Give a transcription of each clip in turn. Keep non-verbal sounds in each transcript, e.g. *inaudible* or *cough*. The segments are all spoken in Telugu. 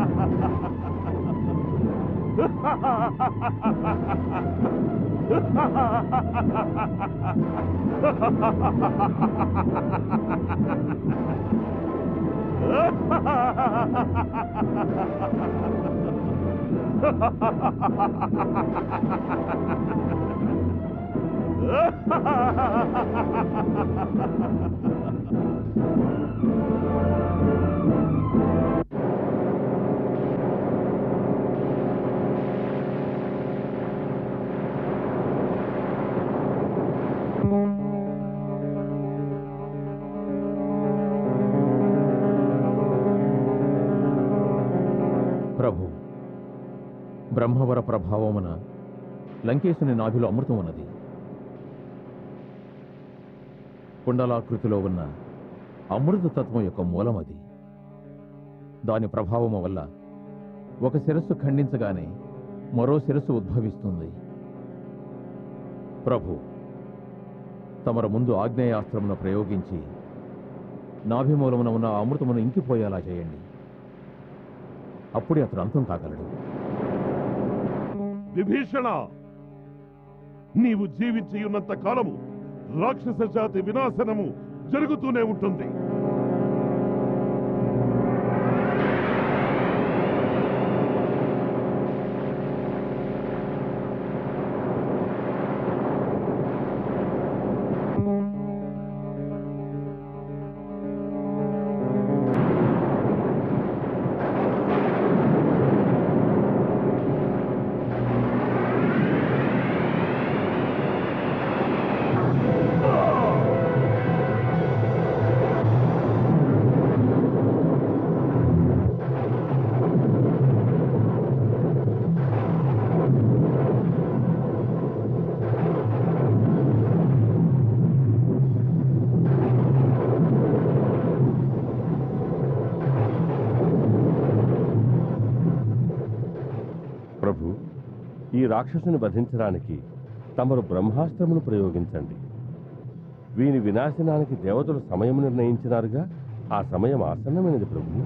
*laughs* ప్రభు *laughs* బ్రహ్మవర ప్రభావమున లంకేశుని నాభిలో అమృతం ఉన్నది. కుండలాకృతిలో ఉన్న అమృత తత్వం యొక్క మూలం అది. దాని ప్రభావము వల్ల ఒక శిరస్సు ఖండించగానే మరో శిరస్సు ఉద్భవిస్తుంది. ప్రభు తమర ముందు ఆగ్నేయాస్త్రమును ప్రయోగించి నాభిమూలమున ఉన్న అమృతమును ఇంకిపోయేలా చేయండి. అప్పుడే అతడు అంతం కాగలడు. విభీషణ నీవు జీవించి ఉన్నంత కాలము రాక్షస జాతి వినాశనము జరుగుతూనే ఉంటుంది. ఈ రాక్షసుని వధించడానికి తమరు బ్రహ్మాస్త్రమును ప్రయోగించండి. వీని వినాశనానికి దేవతలు సమయం నిర్ణయించినారుగా ఆ సమయం ఆసన్నమైనది ప్రభు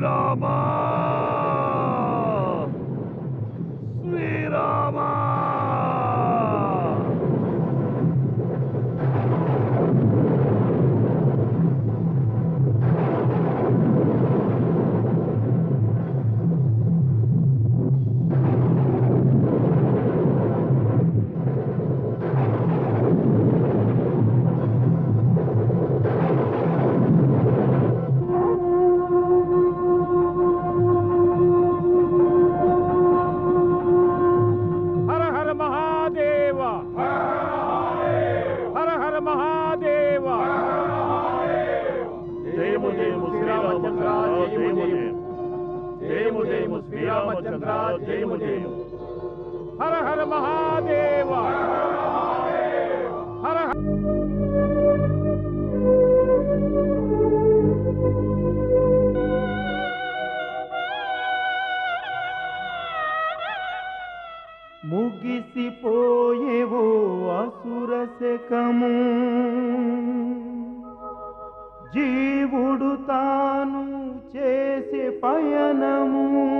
Rama. శ్రీరామచంద్ర జయము జయము హర హర మహాదేవ. హర హర ముగిసిపోయేవో అసుర శకము. జీవుడు తాను చేసే పయనము.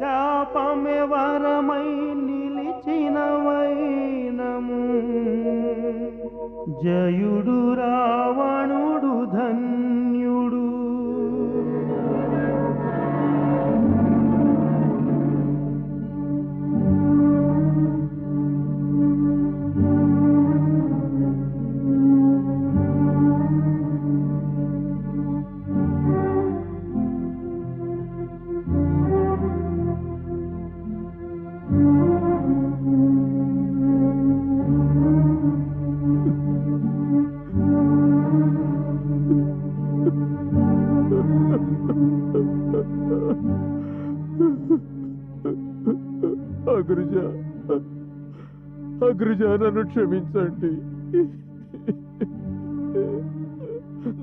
శాపమే వరమై నిలిచిన వైనము జయుడు రావణు అగ్రజ అగ్రజ నన్ను క్షమించండి.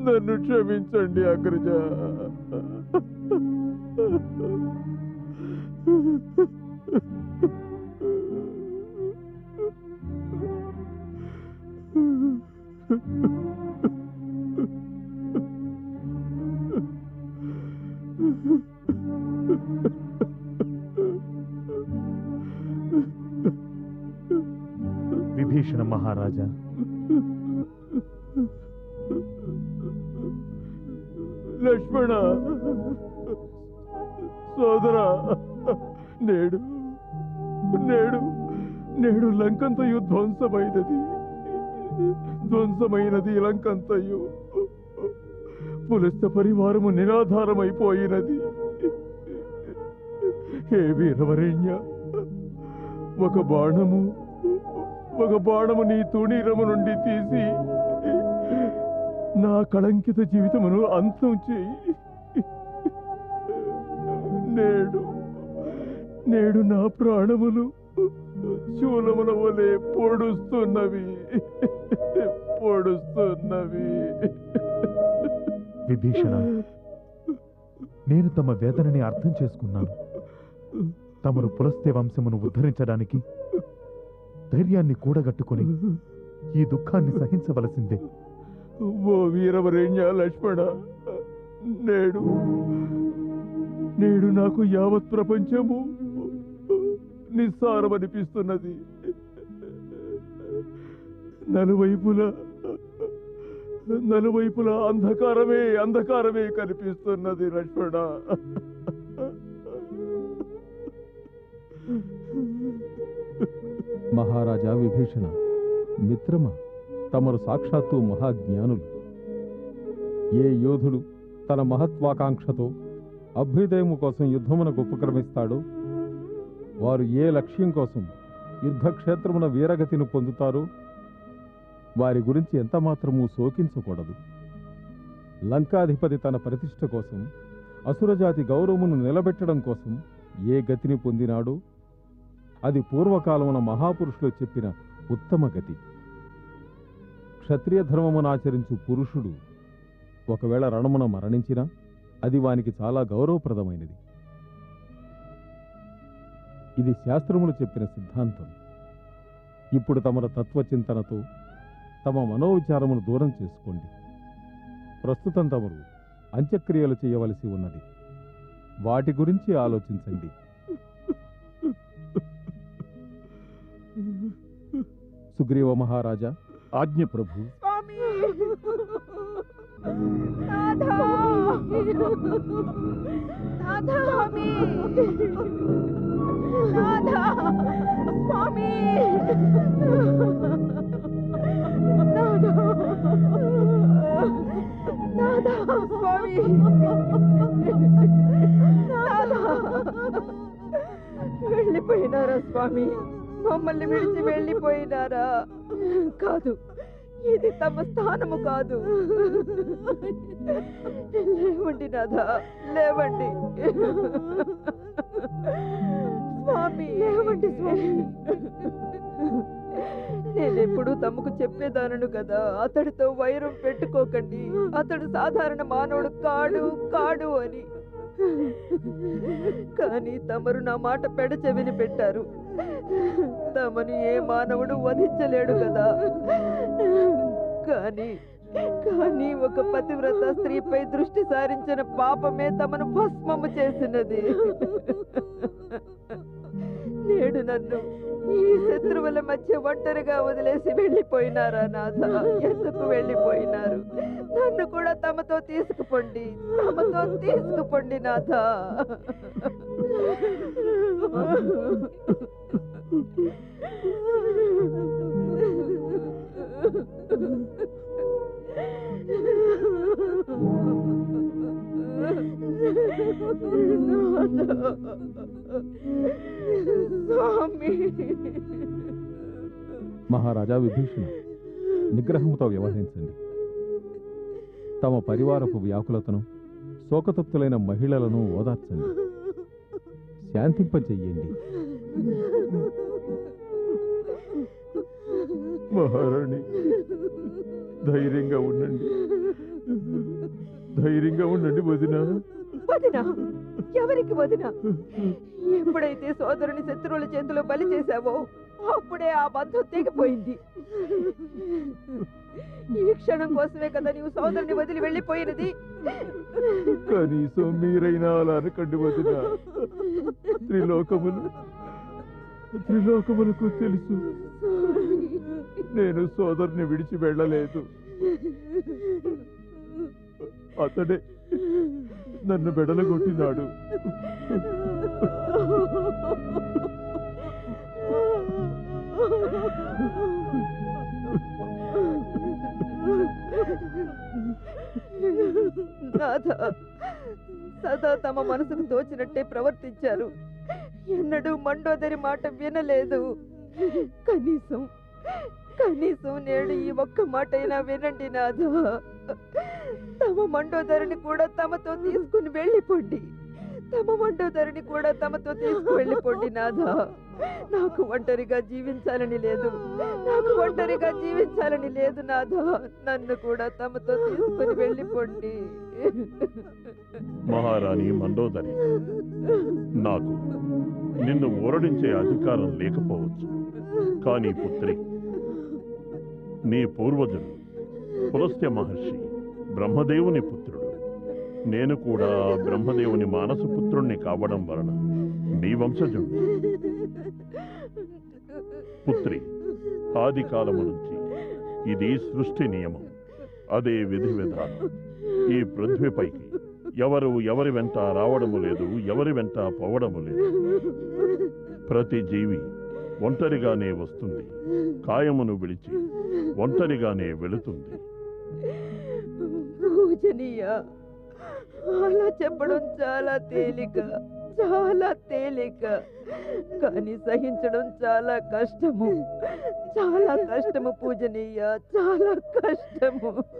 నన్ను క్షమించండి అగ్రజ. విభీషణ సోదరా నేడు నేడు నేడు లంకంతయు ధ్వంసమైనది. ధ్వంసమైనది లంకంతయు. పులస్త పరివారము నిరాధారమైపోయినది. హే వీరవరేణ్య ఒక బాణము ఒక బాణము నీ తుణీరము నుండి తీసి నా కళంకిత జీవితమును అంతం చేయి. నేడు నేడు నా ప్రాణములు శూలముల వలె పొడుస్తున్నవి పొడుస్తున్నవి. విభీషణ నేను తమ వేదనని అర్థం చేసుకున్నాను. తమరు పులస్తే వంశమును ఉద్ధరించడానికి ధైర్యాన్ని కూడగట్టుకొని ఈ దుఃఖాన్ని సహించవలసిందే. ఓ వీరవరేణ్య లక్ష్మణ నేడు నేడు నాకు యావత్ ప్రపంచము నిస్సారమనిపిస్తున్నది. నలువైపులా నలువైపులా అంధకారమే అంధకారమే కనిపిస్తున్నది లక్ష్మణ మహారాజా విభీషణ మిత్రమ తమరు సాక్షాత్తు మహాజ్ఞానులు. ఏ యోధుడు తన మహత్వాకాంక్షతో అభ్యుదయము కోసం యుద్ధమునకు ఉపక్రమిస్తాడు. వారు ఏ లక్ష్యం కోసం యుద్ధక్షేత్రమున వీరగతిని పొందుతారు? వారి గురించి ఎంత మాత్రము శోకించకూడదు. లంకాధిపతి తన ప్రతిష్ట కోసం అసురజాతి గౌరవమును నిలబెట్టడం కోసం ఏ గతిని పొందినాడో? అది పూర్వకాలమున మహాపురుషులు చెప్పిన ఉత్తమ గతి. క్షత్రియ ధర్మమును ఆచరించు పురుషుడు ఒకవేళ రణమున మరణించినా అది వానికి చాలా గౌరవప్రదమైనది. ఇది శాస్త్రములు చెప్పిన సిద్ధాంతం. ఇప్పుడు తమర తత్వచింతనతో తమ మనోవిచారమును దూరం చేసుకోండి. ప్రస్తుతం తమరు అంత్యక్రియలు చేయవలసి ఉన్నది. వాటి గురించి ఆలోచించండి. సుగ్రీవ మహారాజా ఆజ్ఞ ప్రభు. స్వామి. స్వామి. స్వామి. వెళ్ళిపోయినారా స్వామి? మమ్మల్ని విడిచి వెళ్ళిపోయినారా? కాదు. ఇది తమ స్థానము కాదు. లేవండి నాథా లేవండి. స్వామి. లేవండి స్వామి. నేనెప్పుడు తమకు చెప్పేదానను కదా. అతడితో వైరం పెట్టుకోకండి. అతడు సాధారణ మానవుడు కాడు కాడు అని. కానీ తమరు నా మాట పెడచెవిని పెట్టారు. తమను ఏ మానవుడు వధించలేడు కదా. కానీ కానీ ఒక పతివ్రత స్త్రీపై దృష్టి సారించిన పాపమే తమను భస్మము చేసినది. నేడు నన్ను ఈ శత్రువుల మధ్య ఒంటరిగా వదిలేసి వెళ్ళిపోయినారా నాథ? ఎందుకు వెళ్ళిపోయినారు? నన్ను కూడా తమతో తీసుకుపోండి తమతో తీసుకుపోండి నాథ. *laughs* మహారాజా విభీషణ నిగ్రహంతో వ్యవహరించండి. తమ పరివారపు వ్యాకులతను శోకతప్తులైన మహిళలను ఓదార్చండి. శాంతింపచెయ్యండి మహారాణి ధైర్యంగా ఉండండి. ధైర్యంగా ఉండండి వదినా. వదినా ఎవరికి వదినా? ఎప్పుడైతే సోదరుని శత్రువుల చేతిలో బలి చేశావో అప్పుడే ఆ బంధం తెగిపోయింది. ఈ క్షణం కోసమే కదా నీవు సోదరుని వదిలి వెళ్ళిపోయినది? కనీసం మీరైనా అలా అనకండి వదిన. త్రిలోకములు త్రిలోకములకు తెలుసు. నేను సోదరుని విడిచి వెళ్ళలేదు. అతడే నన్ను బెడలగొట్టినాడు సదా తమ మనసుకు తోచినట్టే ప్రవర్తించారు. ఎన్నడూ మండోదరి మాట వినలేదు. కనీసం కనీసం నేడు ఈ ఒక్క మాట అయినా వినండి నాథ. తమ మండోదరిని కూడా తమతో తీసుకుని వెళ్ళిపోండి. తమ మండోదరిని కూడా తమతో తీసుకు వెళ్ళిపోండి నాథ. నాకు ఒంటరిగా జీవించాలని లేదు. నాకు ఒంటరిగా జీవించాలని లేదు నాథ. నన్ను కూడా తమతో తీసుకుని వెళ్ళిపోండి. మహారాణి మండోదరి నాకు నిన్ను ఓరడించే అధికారం లేకపోవచ్చు. కానీ పుత్రి నీ పూర్వజుడు పులస్త్య మహర్షి బ్రహ్మదేవుని పుత్రుడు. నేను కూడా బ్రహ్మదేవుని మానస పుత్రుణ్ణి కావడం వలన నీ వంశజుడు. పుత్రి ఆది కాలము నుంచి ఇది సృష్టి నియమం అదే విధి విధానం. ఈ పృథ్వీపైకి ఎవరు ఎవరి వెంట రావడము లేదు ఎవరి వెంట పోవడము లేదు. ప్రతి జీవి ఒంటరిగానే వస్తుంది కాయమును విడిచి ఒంటరిగానే వెళుతుంది. పూజనీయ అలా చెప్పడం చాలా తేలిక చాలా తేలిక. కానీ సహించడం చాలా కష్టము. చాలా కష్టము పూజనీయ చాలా కష్టము.